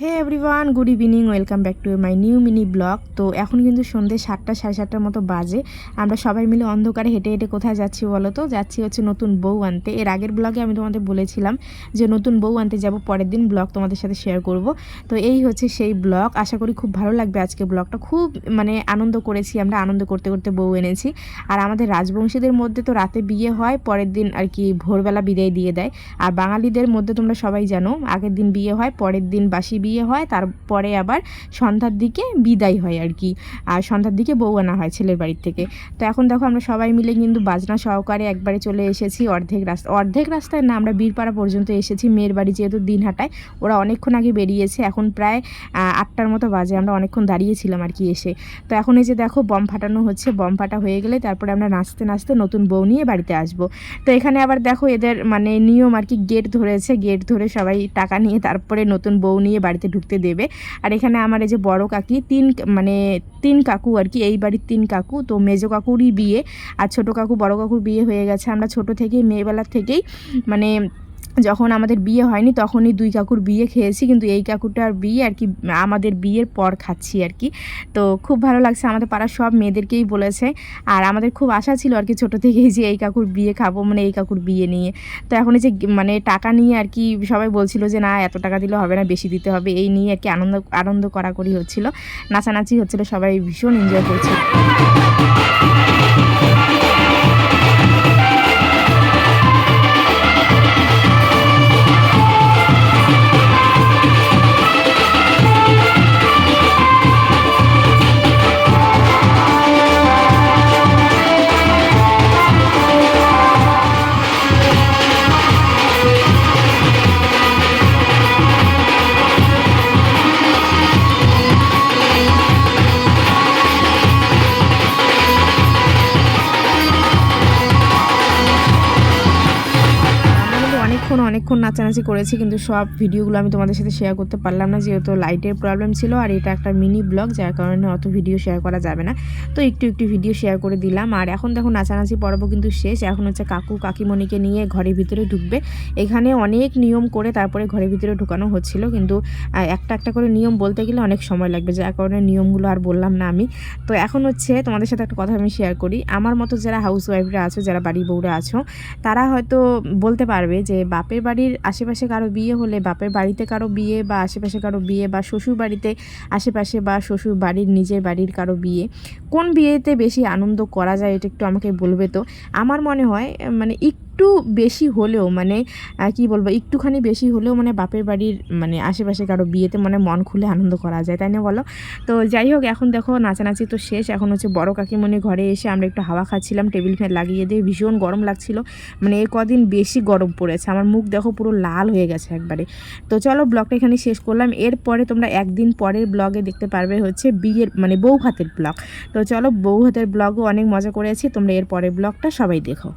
Hey everyone good evening welcome back to my new mini blog তো এখন কিন্তু সন্ধ্যে সাতটা, সাড়ে সাতটার মতো বাজে। আমরা সবাই মিলে অন্ধকারে হেঁটে হেঁটে কোথায় যাচ্ছি বলো তো? যাচ্ছি হচ্ছে নতুন বউ আনতে। এর আগের ব্লগে আমি তোমাদের বলেছিলাম যে নতুন বউ আনতে যাব, পরের দিন ব্লগ তোমাদের সাথে শেয়ার করব। তো এই হচ্ছে সেই ব্লগ আশা করি খুব ভালো লাগবে আজকে ব্লগটা খুব মানে আনন্দ করেছি আমরা, আনন্দ করতে করতে বউ এনেছি। আর আমাদের রাজবংশীদের মধ্যে তো রাতে বিয়ে হয়, পরের দিন আর কি ভোরবেলা বিদায় দিয়ে দেয়। আর বাঙালিদের মধ্যে তোমরা সবাই জানো, আগের দিন বিয়ে হয়, পরের দিন বাসি বিয়ে হয়, তারপরে আবার সন্ধ্যার দিকে বিদায় হয় আর কি। আর সন্ধ্যার দিকে বউ আনা হয় ছেলের বাড়ির থেকে। তো এখন দেখো আমরা সবাই মিলে কিন্তু বাজনা সহকারে একবারে চলে এসেছি অর্ধেক রাস্তা, অর্ধেক রাস্তায় না, আমরা বীরপাড়া পর্যন্ত এসেছি, মেয়ের বাড়ি যেহেতু দিন দিনহাটায় ওরা অনেকক্ষণ আগে বেরিয়েছে, এখন প্রায় আটটার মতো বাজে, আমরা অনেকক্ষণ দাঁড়িয়েছিলাম আর কি এসে। তো এখন এই যে দেখো বম ফাটানো হচ্ছে, বম ফাটা হয়ে গেলে তারপরে আমরা নাচতে নাচতে নতুন বউ নিয়ে বাড়িতে আসব। তো এখানে আবার দেখো এদের মানে নিয়ম আর কি, গেট ধরেছে, গেট ধরে সবাই টাকা নিয়ে তারপরে নতুন বউ নিয়ে বাড়িতে ঢুকতে দেবে। আর এখানে আমার এই যে বড় কাকি, তিন মানে তিন কাকু আর কি, এই বাড়ির তিন কাকু। তো মেজ কাকুরই বিয়ে আর ছোট কাকু, বড় কাকুর বিয়ে হয়ে গেছে। আমরা ছোট থেকেই, মেয়েবেলার থেকেই মানে যখন আমাদের বিয়ে হয়নি তখনই দুই কাকুর বিয়ে খেয়েছি, কিন্তু এই কাকুটার বিয়ে আর কি, আমাদের বিয়ের পর খাচ্ছি আর কি। তো খুব ভালো লাগছে, আমাদের পাড়ার সব মেয়েদেরকেই বলেছে। আর আমাদের খুব আশা ছিল আর কি ছোটো থেকেই যে এই কাকুর বিয়ে খাব মানে এই কাকুর বিয়ে নিয়ে। তো এখন এই যে মানে টাকা নিয়ে আর কি সবাই বলছিল যে, না, এত টাকা দিলে হবে না, বেশি দিতে হবে। এই নিয়ে আর কি আনন্দ আনন্দ করাকরি হচ্ছিল। নাচানাচি হচ্ছিল, সবাই ভীষণ এনজয় করছিল অনেকক্ষণ নাচানাচি করেছি, কিন্তু সব ভিডিওগুলো আমি তোমাদের সাথে শেয়ার করতে পারলাম না, যেহেতু লাইটের প্রবলেম ছিল আর এটা একটা মিনি ব্লগ যার কারণে অত ভিডিও শেয়ার করা যাবে না। তো একটু একটু ভিডিও শেয়ার করে দিলাম। আর এখন দেখো নাচানাচি পর্ব কিন্তু শেষ, এখন হচ্ছে কাকু কাকিমণিকে নিয়ে ঘরের ভিতরে ঢুকবে। এখানে অনেক নিয়ম করে তারপরে ঘরের ভিতরে ঢুকানো হচ্ছিল, কিন্তু একটা একটা করে নিয়ম বলতে গেলে অনেক সময় লাগবে, যার কারণে নিয়মগুলো আর বললাম না আমি। তো এখন হচ্ছে তোমাদের সাথে একটা কথা আমি শেয়ার করি। আমার মতো যারা হাউস ওয়াইফরা আছো, যারা বাড়ি বউরা আছো, তারা হয়তো বলতে পারবে যে বাপের বাড়ির আশেপাশে কারও বিয়ে হলে বাপের বাড়িতে কারও বিয়ে বা আশেপাশে কারও বিয়ে বা শ্বশুর বাড়িতে আশেপাশে বা শ্বশুর বাড়ির নিজের বাড়ির কারও বিয়ে, কোন বিয়েতে বেশি আনন্দ করা যায় এটা একটু আমাকে বলবে তো? আমার মনে হয় মানে একটু বেশি হলেও মানে কি বলব, একটুখানি বেশি হলেও মানে বাপের বাড়ির মানে আশেপাশে কারও বিয়েতে মানে মন খুলে আনন্দ করা যায়, তাই না বলো? তো যাই হোক, এখন দেখো নাচানাচি তো শেষ, এখন হচ্ছে বড় কাকিমণি ঘরে এসে আমরা একটু হাওয়া খাচ্ছিলাম, টেবিল ফ্যান লাগিয়ে দিয়ে ভীষণ গরম লাগছিল মানে এ কদিন বেশি গরম পড়েছে, আমার মুখ দেখো পুরো লাল হয়ে গেছে একবারে। তো চলো ব্লগটা এখানে শেষ করলাম। এরপরে তোমরা একদিন পরের ব্লগে দেখতে পারবে হচ্ছে বিয়ের মানে বউ হাতের ব্লগ। তো চলো বউ হাতের ব্লগও অনেক মজা করেছি তোমরা এর পরের ব্লগটা সবাই দেখো।